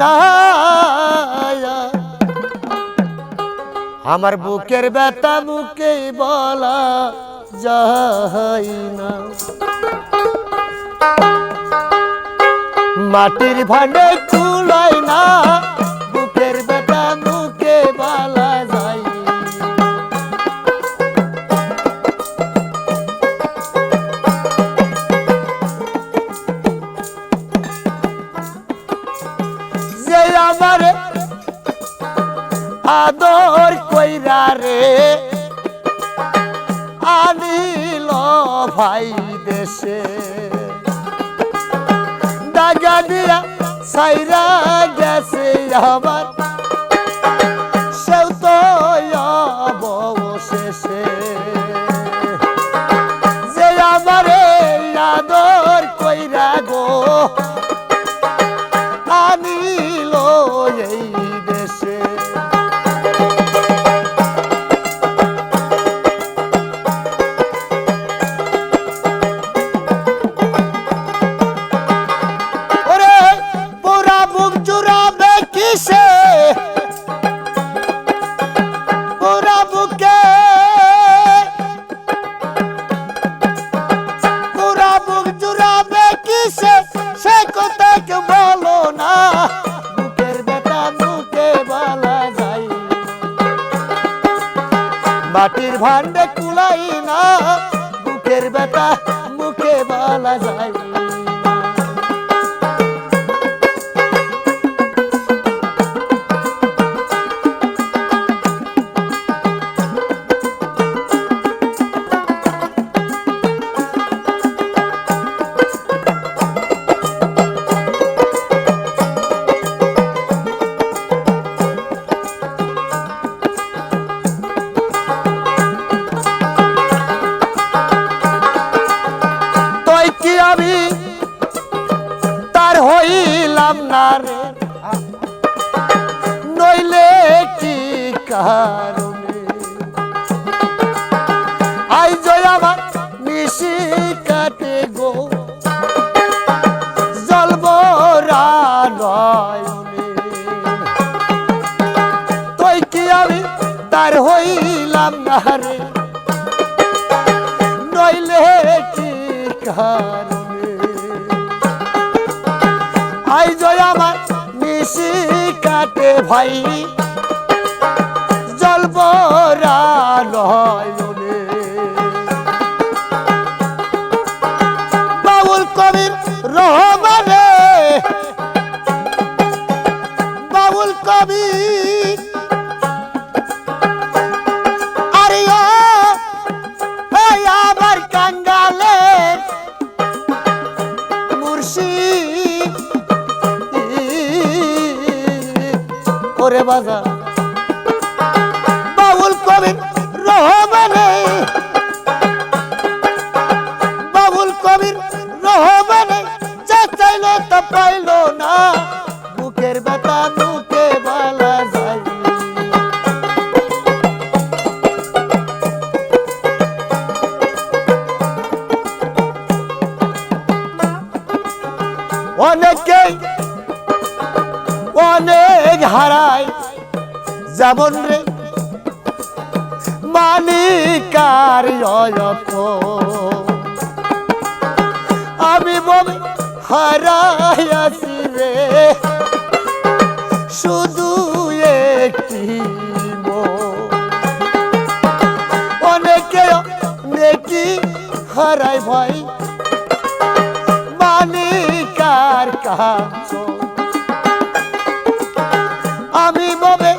না আমার বুকের ব্যথা মুখে বলা যাই না। মাটির ভাণ্ডে চুলাই না। আদর কইরা রে। আনিল ভাই দেশে। দাগা দিয়া সাইরা গেছে আমার কথা বলো না, বুকের বেটা মুখে বলা যায়। মাটির ভান্ডে কুলাই না, বুকের বেটা মুখে বলা যায়। কারণে। আই জয় আমার নিশি কাটে গো। জলবরা নয়নে তুই কি আমি তার হইলাম না রে? নইলে কি কারণে? আই জয় আমার নিশি কাটে ভাই। নয়নে বাউল কবির রহমানে বাউল কবির আরে আবার কাঙ্গালে মুর্শিদ। ওরে বাজা পাইলো না বুকের ব্যথা মুখে বলা যায়। অনেকেই অনেক হারায়, যেমন রে মালিকার আমি বমি হারাইয়াছি রে। শুধু একটি। অনেকে নেকি হারাই ভাই মালিকার কাজ। আমি ববে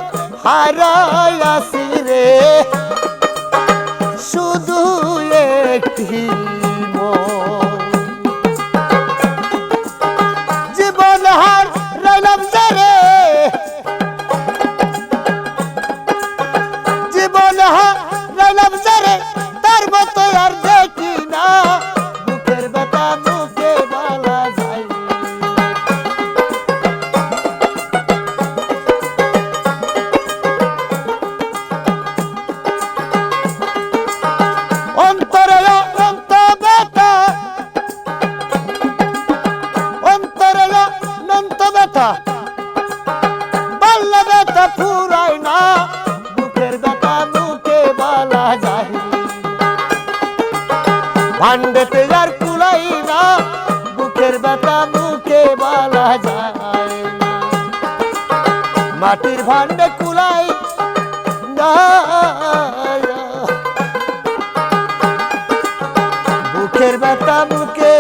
হারাইয়াছি রে। শুধু একটি ভান্ডেতে আর কুলাই না, বুকের ব্যথা মুখে বলা যায় মাটির ভান্ডে কুলাই না। বুকের বাতা মুখে